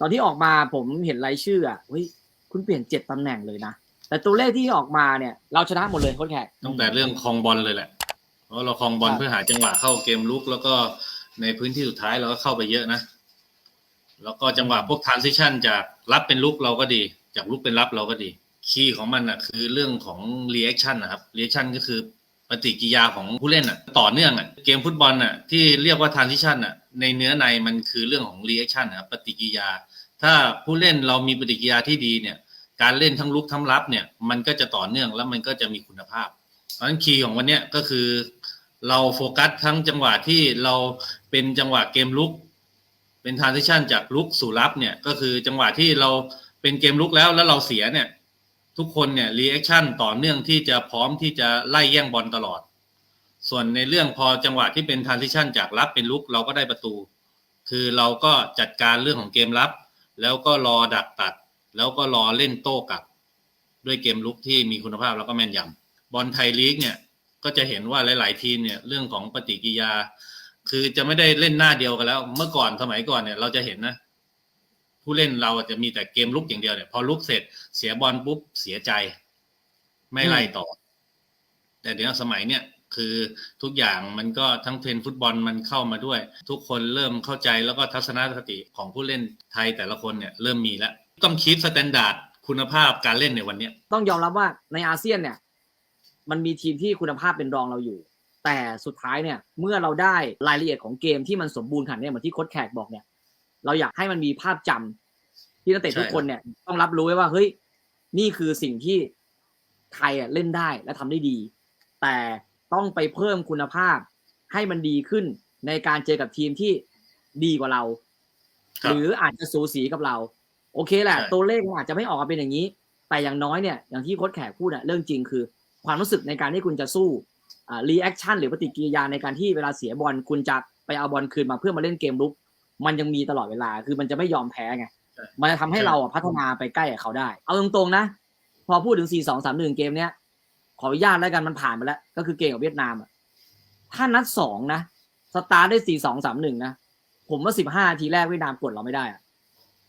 ตอนที่ออกมาผมเห็นรายชื่ออะเฮ้ยคุณเปลี่ยนเจ็ดตำแหน่งเลยนะ แต่ตัวเลขที่ออกมาเนี่ย เราชนะหมดเลยโค้ชแขกตั้งแต่เรื่องคลองบอลเลยแหละเพราะเราคลองบอลครับเพื่อหาจังหวะเข้าเกมลุก แล้วก็ในพื้นที่สุดท้ายเราก็เข้าไปเยอะนะ แล้วก็จังหวะพวก transition จากรับเป็นลุกเราก็ดี จากลุกเป็นรับเราก็ดี คีย์ของมันอะคือเรื่องของ reaction นะครับ reaction ก็คือปฏิกิริยาของผู้เล่นอะ ต่อเนื่องอะเกมฟุตบอลอะที่เรียกว่า transition อะ ในเนื้อในมันคือเรื่องของ reaction นะครับปฏิกิยา ถ้าผู้เล่นเรามีปฏิกิยาที่ดีเนี่ยการเล่นทั้งลุกทั้งรับเนี่ยมันก็จะต่อเนื่องแล้วมันก็จะมีคุณภาพ เพราะฉะนั้นคีย์ของวันนี้ก็คือเราโฟกัสทั้งจังหวะที่เราเป็นจังหวะเกมลุก เป็นทรานซิชันจากลุกสู่รับเนี่ยก็คือจังหวะที่เราเป็นเกมลุกแล้วแล้วเราเสียเนี่ยทุกคนเนี่ยรีแอคชั่นต่อเนื่องที่จะพร้อมที่จะไล่แย่งบอลตลอด ส่วนในเรื่องพอจังหวะที่เป็นทรานซิชันจากรับเป็นลุกเราก็ได้ประตู คือเราก็จัดการเรื่องของเกมรับ แล้วก็รอดักตัด แล้วก็รอเล่นโต้กลับ ด้วยเกมลุกที่มีคุณภาพแล้วก็แม่นยำบอลไทยลีกเนี่ยก็จะเห็นว่าหลาย ๆ ทีมเนี่ยเรื่องของปฏิกิริยา คือจะไม่ได้เล่นหน้าเดียวกันแล้ว เมื่อก่อนสมัยก่อนเนี่ยเราจะเห็นนะ ผู้เล่นเราจะมีแต่เกมลุกอย่างเดียวเนี่ยพอลุกเสร็จเสียบอลปุ๊บเสียใจ ไม่ไล่ต่อ แต่เดี๋ยวสมัยเนี่ย คือทุกอย่างมันก็ทั้งเทรนฟุตบอลมันเข้ามาด้วย ทุกคนเริ่มเข้าใจแล้วก็ทัศนคติของผู้เล่นไทยแต่ละคนเนี่ยเริ่มมีแล้ว ต้องคีปสแตนดาร์ดคุณภาพการเล่นในวันนี้ต้องยอมรับว่าในอาเซียนเนี่ย มันมีทีมที่คุณภาพเป็นรองเราอยู่ แต่สุดท้ายเนี่ยเมื่อเราได้รายละเอียดของเกมที่มันสมบูรณ์ขนาดเนี้ยเหมือนที่โค้ชแขกบอกเนี่ย เราอยากให้มันมีภาพจำที่นักเตะทุกคนเนี่ยต้องรับรู้ไว้ว่าเฮ้ยนี่คือสิ่งที่ไทยอะเล่นได้และทำได้ดี แต่ ต้องไปเพิ่มคุณภาพให้มันดีขึ้นในการเจอกับทีมที่ดีกว่าเราครับหรืออาจจะสูสีกับเรา โอเคแหละใช่ตัวเลขมันอาจจะไม่ออกมาเป็นอย่างนี้ แต่อย่างน้อยเนี่ยอย่างที่โค้ชแขกพูดอะเรื่องจริงคือ ความรู้สึกในการที่คุณจะสู้อ่ารีแอคชั่นหรือปฏิกิริยาในการที่เวลาเสียบอลคุณจะไปเอาบอลคืนมาเพื่อมาเล่นเกมลุก มันยังมีตลอดเวลาคือมันจะไม่ยอมแพ้ไงใช่มันจะทำให้ใช่เราอะพัฒนาไปใกล้กับเขาได้ เอาตรงๆนะ พอพูดถึง 4 2 3 1 เกมเนี้ย ขออนุญาตแล้วกันมันผ่านไปแล้ว ก็คือเกมกับเวียดนามอะถ้านัดสองนะสตาร์ทได้4 2 3 1นะผมว่า15นาทีแรกเวียดนามกดเราไม่ได้อะ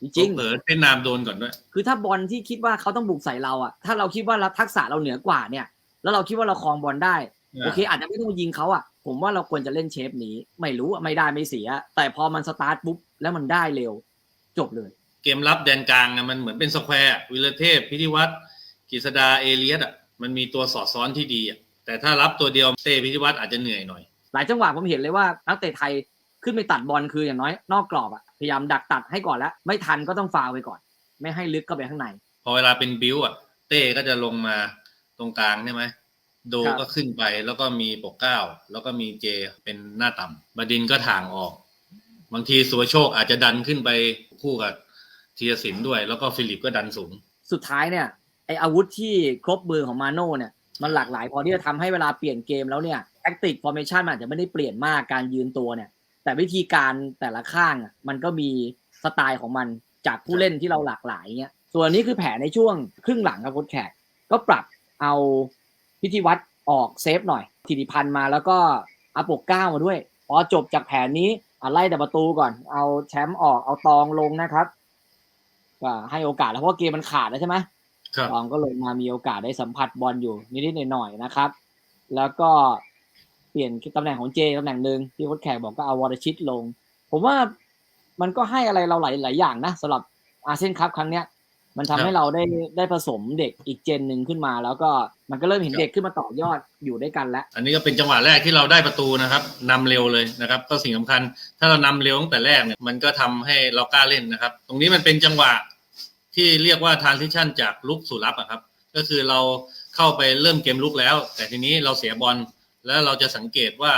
จริงๆเผลอเวียดนามโดนก่อนด้วย คือถ้าบอลที่คิดว่าเขาต้องบุกใส่เราอะถ้าเราคิดว่าเราทักษะเราเหนือกว่าเนี่ย แล้วเราคิดว่าเราครองบอลได้อ่าโอเค อาจจะไม่ต้องยิงเขาอะผมว่าเราควรจะเล่นเชฟนี้ ไม่รู้อะไม่ได้ไม่เสีย แต่พอมันสตาร์ทปุ๊บแล้วมันได้เร็ว จบเลย เกมรับแดนกลางอะมันเหมือนเป็นสแควร์อะวิลเทพพิธิวัตรกฤษดาเอเลียสอะ มันมีตัวสอดซ้อนที่ดีอะแต่ถ้ารับตัวเดียวเต้พิธิวัตรอาจจะเหนื่อยหน่อย หลายจังหวะผมเห็นเลยว่านักเตะไทยขึ้นไปตัดบอลคืออย่างน้อยนอกกรอบอะพยายามดักตัดให้ก่อนแล้ว ไม่ทันก็ต้องฟาวล์ไปก่อน ไม่ให้ลึกเข้าไปข้างใน พอเวลาเป็นบิวอะเต้ก็จะลงมาตรงกลางใช่ไหมโดครับก็ขึ้นไปแล้วก็มีปกเกล้า แล้วก็มีเจเป็นหน้าต่ำบดินทร์ก็ถ่างออก บางทีสุวโชคอาจจะดันขึ้นไปคู่กับธีรศิลป์ด้วย แล้วก็ฟิลิปก็ดันสูง สุดท้ายเนี่ย ไออาวุธที่ครบมือของมาโน่เนี่ยมันหลากหลายพอที่จะทำให้เวลาเปลี่ยนเกมแล้วเนี่ยแทคติกฟอร์เมชันมันอาจจะไม่ได้เปลี่ยนมากการยืนตัวเนี่ย แต่วิธีการแต่ละข้างมันก็มีสไตล์ของมันจากผู้เล่นที่เราหลากหลายเงี้ยส่วนนี้คือแผนในช่วงครึ่งหลังครับโค้ชแขกก็ปรับเอาพิธีวัตรออกเซฟหน่อยธิติพันธ์มาแล้วก็เอาปกเก้ามาด้วยพอจบจากแผนนี้อไล่แต่ประตูก่อน เอาแชมป์ออกเอาตองลงนะครับก็ให้โอกาสแล้วเพราะเกมมันขาดแล้วใช่ไหม ตองก็เลยมามีโอกาสได้สัมผัสบอลอยู่นิดๆหน่อยๆนะครับ แล้วก็เปลี่ยนตำแหน่งของเจตำแหน่งหนึ่งที่โค้ชแขกบอกก็เอาวอร์ชิตลง ผมว่ามันก็ให้อะไรเราหลายหลายอย่างนะสำหรับอาเซียนคัพครั้งเนี้ย มันทำครับให้เราได้ได้ผสมเด็กอีกเจนหนึ่งขึ้นมา แล้วก็มันก็เริ่มเห็นครับเด็กขึ้นมาต่อยอดอยู่ด้วยกันแล้ว อันนี้ก็เป็นจังหวะแรกที่เราได้ประตูนะครับนำเร็วเลยนะครับ ก็สิ่งสำคัญ ถ้าเรานำเร็วตั้งแต่แรกเนี่ยมันก็ทำให้เรากล้าเล่นนะครับ ตรงนี้มันเป็นจังหวะ ที่เรียกว่า transition จากลุกสู่รับอะครับ ก็คือเราเข้าไปเริ่มเกมลุกแล้ว แต่ทีนี้เราเสียบอลแล้วเราจะสังเกตว่า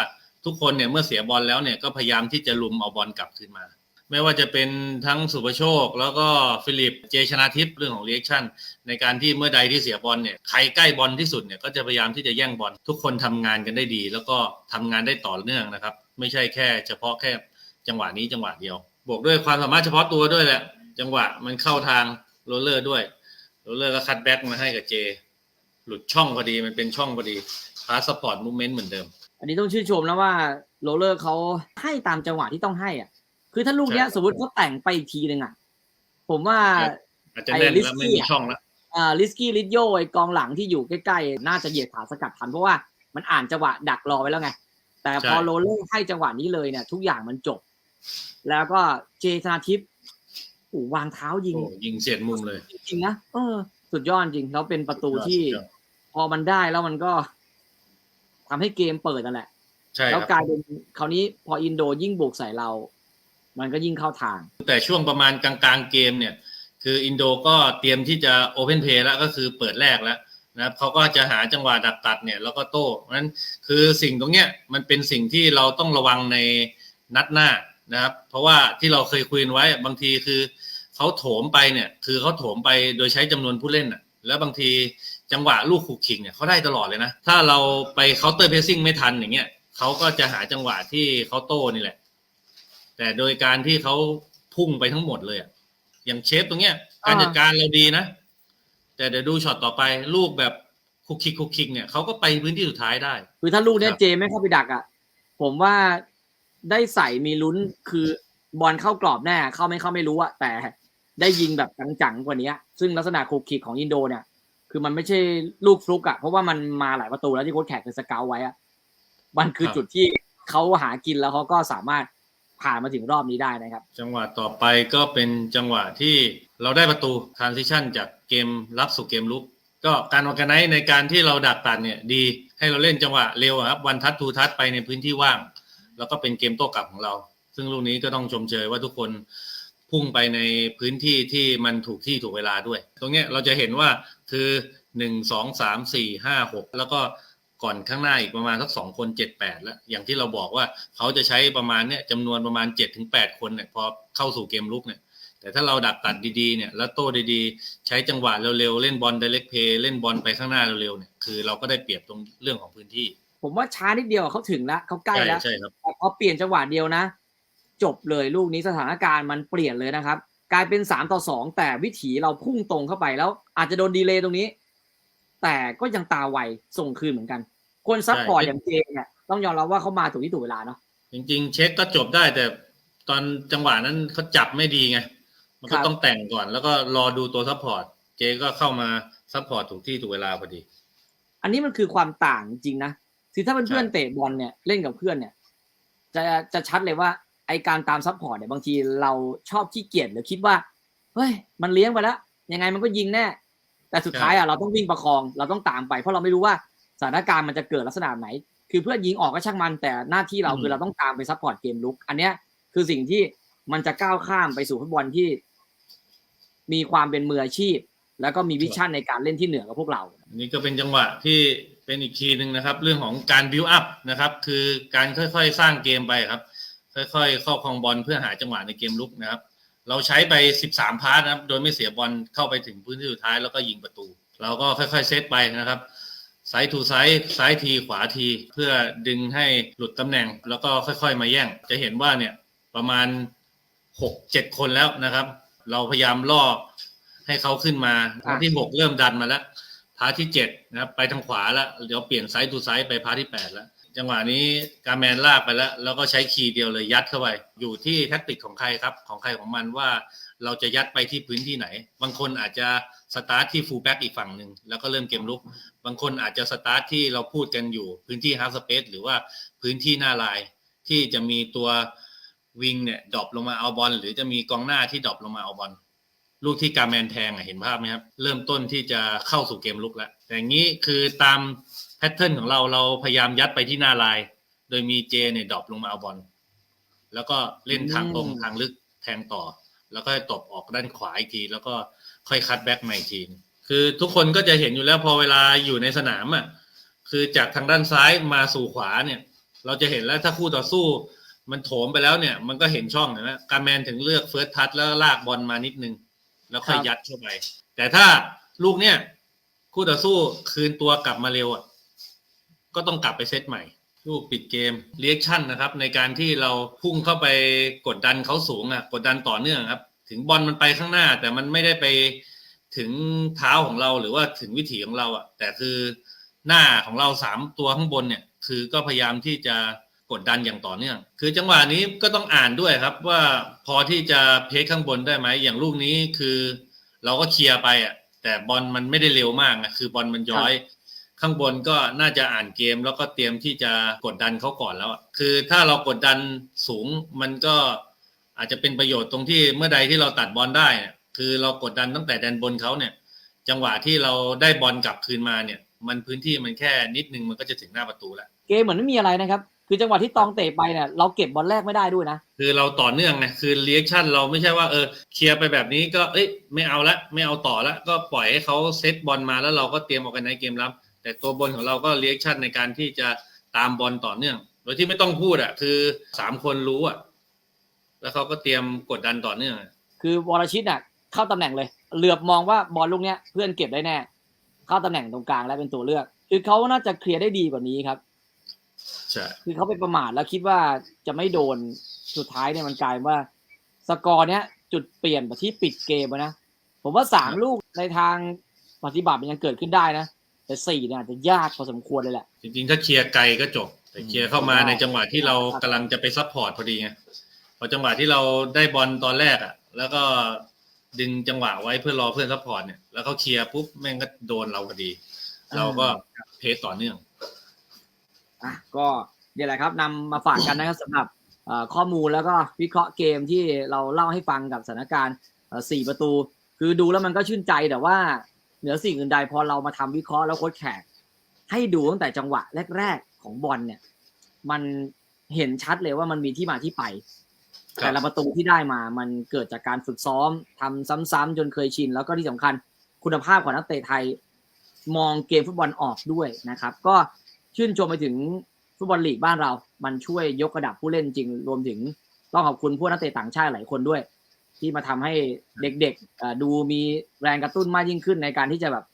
ทุกคนเนี่ยเมื่อเสียบอลแล้วเนี่ยก็พยายามที่จะลุมเอาบอลกลับคืนมา ไม่ว่าจะเป็นทั้งสุภโชค แล้วก็ฟิลิปเจชนาทิพย์เรื่องของ reaction ในการที่เมื่อใดที่เสียบอลเนี่ยใครใกล้บอลที่สุดเนี่ยก็จะพยายามที่จะแย่งบอลทุกคนทำงานกันได้ดี แล้วก็ทำงานได้ต่อเนื่องนะครับ ไม่ใช่แค่ เฉพาะแค่จังหวะนี้จังหวะเดียว บวกด้วยความสามารถเฉพาะตัวด้วยแหละ จังหวะมันเข้าทาง โรลเลอร์ด้วยโรลเลอร์ก็คัดแบ็กมาให้กับเจ หลุดช่องพอดีมันเป็นช่องพอดีพาสปอร์ตมูเมนต์เหมือนเดิม อันนี้ต้องชื่นชมนะว่าโรลเลอร์เขาให้ตามจังหวะที่ต้องให้อะ คือถ้าลูกเนี้ยใช่สมมติเขาแต่งไปอีกทีหนึ่งอะ ผมว่าอาจจะแน่นแล้วไม่มีช่องแล้วอ่าลิสกี้ลิสโยไอกองหลังที่อยู่ใกล้ๆ น่าจะเหยียดขาสกัดทันเพราะว่ามันอ่านจังหวะดักรอไว้แล้วไง แต่พอใช่โรเล่ให้จังหวะนี้เลยเนี่ย ทุกอย่างมันจบ แล้วก็เจธนาทิพย์ โอ้วางเท้ายิงโอ้ยิงเสียดมุมเลย จริงๆนะเออ สุดยอดจริงแล้วเป็นประตูสุดยอดที่สุดยอดพอมันได้แล้วมันก็ทำให้เกมเปิดนั่นแหละใช่คแล้วรับกลายเป็นคราวนี้พออินโดยิ่งบุกใส่เรา มันก็ยิ่งเข้าทาง แต่ช่วงประมาณกลางๆเกมเนี่ย คืออินโดก็เตรียมที่จะโอเพนเพย์แล้วก็คือเปิดแรกแล้วนะครับเขาก็จะหาจังหวะดักตัดเนี่ยแล้วก็โต้เพราะฉะนั้นคือสิ่งตรงเนี้ยมันเป็นสิ่งที่เราต้องระวังในนัดหน้า นะครับ เพราะว่าที่เราเคยคุยกันไว้บางทีคือเขาโถมไปเนี่ย คือเขาโถมไปโดยใช้จำนวนผู้เล่นอะ แล้วบางทีจังหวะลูกขุกขิงเนี่ยเขาได้ตลอดเลยนะ ถ้าเราไปเคาน์เตอร์เพสซิ่งไม่ทันอย่างเงี้ยเขาก็จะหาจังหวะที่เขาโต้นี่แหละ แต่โดยการที่เขาพุ่งไปทั้งหมดเลยอะอย่างเชฟตรงเนี้ย การอ่าจัดการเราดีนะ แต่เดี๋ยวดูช็อตต่อไปลูกแบบคุกคิกคุกคิกเนี่ยเขาก็ไปพื้นที่สุดท้ายได้ คือถ้าลูกเนี้ยครับเจไม่เข้าไปดักอะ ผมว่า ได้ใส่มีลุ้นคือบอลเข้ากรอบแน่เข้าไม่เข้าไม่รู้อะแต่ได้ยิงแบบจังๆกว่านี้ซึ่งลักษณะคุกคิกของอินโดเนี่ย คือมันไม่ใช่ลูกฟลุกอะเพราะว่ามันมาหลายประตูแล้วที่โค้ชแขกเคยสเกลไว้อะมันคือจุดที่เขาหากินแล้วเขาก็สามารถผ่านมาถึงรอบนี้ได้นะครับ จังหวะต่อไปก็เป็นจังหวะที่เราได้ประตู transition จากเกมรับสู่เกมลุก ก็การออกกันไนในการที่เราดักตัดเนี่ยดี ให้เราเล่นจังหวะเร็วครับวันทัดทูทัดไปในพื้นที่ว่าง แล้วก็เป็นเกมโต้กลับของเรา ซึ่งลูกนี้ก็ต้องชมเชยว่าทุกคนพุ่งไปในพื้นที่ที่มันถูกที่ถูกเวลาด้วย ตรงเนี้ยเราจะเห็นว่าคือหนึ่งสองสามสี่ห้าหกแล้วก็ก่อนข้างหน้าอีกประมาณสักสองคนเจ็ดแปดแล้ว อย่างที่เราบอกว่าเขาจะใช้ประมาณเนี้ยจำนวนประมาณเจ็ดถึงแปดคนเนี่ยพอเข้าสู่เกมลุกเนี่ยแต่ถ้าเราดักตัดดีๆเนี่ยแล้วโต้ดีๆ ใช้จังหวะเร็วๆ เล่นบอล direct play เล่นบอลไปข้างหน้าเร็วๆเนี่ยคือเราก็ได้เปรียบตรงเรื่องของพื้นที่ ผมว่าช้านิดเดียวเขาถึงแล้วเขาใกล้ใช่แล้วใช่ครับแต่พอเปลี่ยนจังหวะเดียวนะ จบเลยลูกนี้สถานการณ์มันเปลี่ยนเลยนะครับ กลายเป็นสามต่อสองแต่วิถีเราพุ่งตรงเข้าไปแล้ว อาจจะโดนดีเลย์ตรงนี้ แต่ก็ยังตาไวส่งคืนเหมือนกัน คนซัพพอร์ตใช่อย่างเจเนี่ยต้องยอมรับว่าเขามาถูกที่ถูกเวลาเนาะจริง ๆ เช็คก็จบได้แต่ตอนจังหวะนั้นเขาจับไม่ดีไงมันครัก็บต้องแต่งก่อนแล้วก็รอดูตัวซัพพอร์ตเจก็เข้ามาซัพพอร์ตถูกที่ถูกเวลาพอดี อันนี้มันคือความต่างจริงๆนะ คือถ้าเป็นใช่เพื่อนเตะบอลเนี่ยเล่นกับเพื่อนเนี่ย จะจะชัดเลยว่าไอการตามซัพพอร์ตเนี่ยบางทีเราชอบขี้เกียจหรือคิดว่าเฮ้ยมันเลี้ยงไปแล้วยังไงมันก็ยิงแน่ แต่สุดท้ายอะเราต้องวิ่งประคองเราต้องตามไป เพราะเราไม่รู้ว่าสถานการณ์มันจะเกิดลักษณะไหน คือเพื่อนยิงออกก็ช่างมันแต่หน้าที่เราอืมคือเราต้องตามไปซัพพอร์ตเกมลุก อันเนี้ยคือสิ่งที่มันจะก้าวข้ามไปสู่ฟุตบอลที่ มีความเป็นมืออาชีพ แล้วก็มีวิชั่นในการเล่นที่เหนือกว่าพวกเราอันนี้ก็เป็นจังหวะที่ เป็นอีกทีหนึ่งนะครับ เรื่องของการบิวอัพนะครับ คือการค่อยๆ สร้างเกมไปครับ ค่อยๆครอบครองบอลเพื่อหาจังหวะในเกมลุกนะครับ เราใช้ไป 13 พาสนะครับ โดยไม่เสียบอลเข้าไปถึงพื้นที่สุดท้ายแล้วก็ยิงประตู เราก็ค่อยๆ เซตไปนะครับซ้ายทูซ้ายซ้ายทีขวาที เพื่อดึงให้หลุดตำแหน่ง แล้วก็ค่อย ๆ มาแย่ง จะเห็นว่าเนี่ยประมาณ 6-7 คนแล้วนะครับ เราพยายามล่อให้เขาขึ้นมาพาร์ทที่ 6 เริ่มดันมาแล้ว พาร์ทที่7นะครับไปทางขวาแล้วเดี๋ยวเปลี่ยนไซส์ทูไซส์ไปพาร์ทที่8แล้วจังหวะนี้การแมนลากไปแล้ว แล้วก็ใช้คีย์เดียวเลยยัดเข้าไป อยู่ที่แท็กติกของใครครับ ของใครของมันว่าเราจะยัดไปที่พื้นที่ไหน บางคนอาจจะสตาร์ทที่ฟูลแบ็กอีกฝั่งหนึ่งแล้วก็เริ่มเกมลุก บางคนอาจจะสตาร์ทที่เราพูดกันอยู่พื้นที่ฮาร์สเปซหรือว่าพื้นที่หน้าลาย ที่จะมีตัววิงเนี่ยดรอปลงมาเอาบอลหรือจะมีกองหน้าที่ดรอปลงมาเอาบอล ลูกที่การแมนแทงอะเห็นภาพไหมครับ เริ่มต้นที่จะเข้าสู่เกมลุกแล้วแต่อย่างนี้คือตามแพทเทิร์นของเราเราพยายามยัดไปที่หน้าลาย โดยมีเจเนี่ยดรอปลงมาเอาบอลแล้วก็เล่นทางตรงอืมทางลึกแทงต่อ แล้วก็ตบออกด้านขวาอีกที แล้วก็ค่อยคัดแบ็กมาอีกทีคือทุกคนก็จะเห็นอยู่แล้วพอเวลาอยู่ในสนามอะคือจากทางด้านซ้ายมาสู่ขวาเนี่ย เราจะเห็นแล้วถ้าคู่ต่อสู้มันโถมไปแล้วเนี่ย มันก็เห็นช่องนะการแมนถึงเลือกเฟิร์สทัชแล้วลากบอลมานิดนึง แล้วค่อยครับยัดเข้าไป แต่ถ้าลูกเนี่ย คู่ต่อสู้คืนตัวกลับมาเร็วอะก็ต้องกลับไปเซตใหม่ ลูกปิดเกมเรียกชั่นนะครับ ในการที่เราพุ่งเข้าไปกดดันเขาสูงอะ กดดันต่อเนื่องครับ ถึงบอลมันไปข้างหน้า แต่มันไม่ได้ไปถึงเท้าของเราหรือว่าถึงวิถีของเราอะ แต่คือหน้าของเราสามตัวข้างบนเนี่ย คือก็พยายามที่จะ กดดันอย่างต่อเนื่อง คือจังหวะนี้ก็ต้องอ่านด้วยครับว่าพอที่จะเพคข้างบนได้ไหม อย่างลูกนี้คือ เราก็เคลียร์ไปอะ แต่บอลมันไม่ได้เร็วมากนะคือบอลมันย้อย ข้างบนก็น่าจะอ่านเกม แล้วก็เตรียมที่จะกดดันเขาก่อนแล้วอะคือถ้าเรากดดันสูงมันก็อาจจะเป็นประโยชน์ตรงที่เมื่อใดที่เราตัดบอลได้ คือเรากดดันตั้งแต่แดนบนเขาเนี่ย จังหวะที่เราได้บอลกลับคืนมาเนี่ย มันพื้นที่มันแค่นิดนึงมันก็จะถึงหน้าประตูแล้ว เกมเหมือนไม่มีอะไรนะครับ คือจังหวะที่ตองเตะไปเนี่ยเราเก็บบอลแรกไม่ได้ด้วยนะ คือเราต่อเนื่องไงคือเรียกชั่นเราไม่ใช่ว่าเออเคลียร์ไปแบบนี้ก็เอ้ยไม่เอาละไม่เอาต่อละก็ปล่อยให้เขาเซตบอลมาแล้วเราก็เตรียมออกกันในเกมรับ แต่ตัวบนของเราก็เรียกชั่นในการที่จะตามบอลต่อเนื่อง โดยที่ไม่ต้องพูดอะ คือสามคนรู้อะแล้วเขาก็เตรียมกดดันต่อเนื่องอะคือวรชิตน่ะเข้าตำแหน่งเลย เหลือบมองว่าบอลลูกเนี้ยเพื่อนเก็บได้แน่ เข้าตำแหน่งตรงกลางและเป็นตัวเลือก คือเขาน่าจะเคลียร์ได้ดีกว่านี้ครับ ใช่คือเขาไปประมาทแล้วคิดว่าจะไม่โดนสุดท้ายเนี่ยมันกลายเป็นว่า สกอร์เนี้ยจุดเปลี่ยนแบบที่ปิดเกมอะนะผมว่าสามลูกในทางปฏิบัติมันยังเกิดขึ้นได้นะแต่สี่เนี่ยอาจจะยากพอสมควรเลยแหละ จริงๆ ถ้าเคลียร์ไกลก็จบ แต่เคลียร์เข้ามาในจังหวะที่เรากำลังจะไปซัพพอร์ตพอดีไงพอจังหวะที่เราได้บอลตอนแรกอะ แล้วก็ดึงจังหวะไว้เพื่อรอเพื่อนซัพพอร์ตเนี่ยแล้วเขาเคลียร์ปุ๊บแม่งก็โดนเราพอดี เราก็เพจต่อเนื่อง อะก็เนี่ยแหละครับนำมาฝากกันนะครับสำหรับเอ่อข้อมูลแล้วก็วิเคราะห์เกมที่เราเล่าให้ฟังกับสถานการณ์เอ่อสี่ประตู คือดูแล้วมันก็ชื่นใจแต่ว่าเหนือสิ่งอื่นใดพอเรามาทำวิเคราะห์แล้วโค้ชแขก ให้ดูตั้งแต่จังหวะแรก ๆ ของบอลเนี่ย มันเห็นชัดเลยว่ามันมีที่มาที่ไปครับแต่ละประตูที่ได้มา มันเกิดจากการฝึกซ้อมทำซ้ำๆจนเคยชิน แล้วก็ที่สำคัญคุณภาพของนักเตะไทย มองเกมฟุตบอลออกด้วยนะครับ ก็ ชื่นชมไปถึงฟุตบอลลีกบ้านเรา มันช่วยยกระดับผู้เล่นจริง รวมถึงต้องขอบคุณผู้นักเตะต่างชาติหลายคนด้วย ที่มาทำให้เด็กๆดูมีแรงกระตุ้นมากยิ่งขึ้นในการที่จะแบบ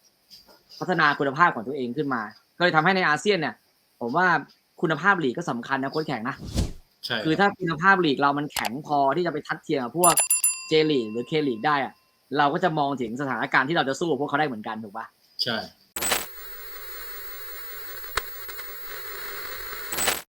พัฒนาคุณภาพของตัวเองขึ้นมา ก็เลยทำให้ในอาเซียนเนี่ย ผมว่าคุณภาพลีกก็สำคัญนะโค้ชแข่งนะใช่คือถ้าคุณภาพลีกเรามันแข็งพอที่จะไปทัดเทียมกับพวกเจลีกหรือเคลีกได้อะเราก็จะมองถึงสถานการณ์ที่เราจะสู้กับพวกเขาได้เหมือนกันถูกปะใช่